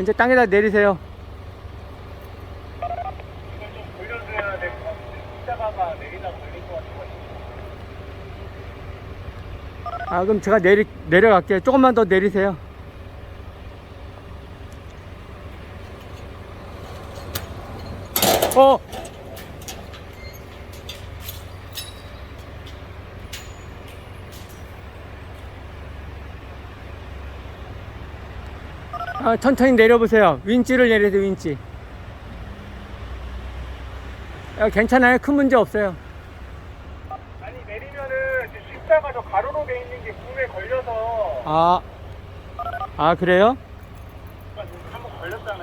이제 땅에다 내리세요. 아, 그럼 제가 내리, 내려갈게요. 조금만 더 내리세요. 어! 아, 천천히 내려보세요. 윈치를 내려도 윈치. 아, 괜찮아요. 큰 문제 없어요. 아니 내리면은 이제 십자가 저 가로로 돼 있는 게 문에 걸려서 아, 아 그래요? 그러니까 한번 걸렸잖아요.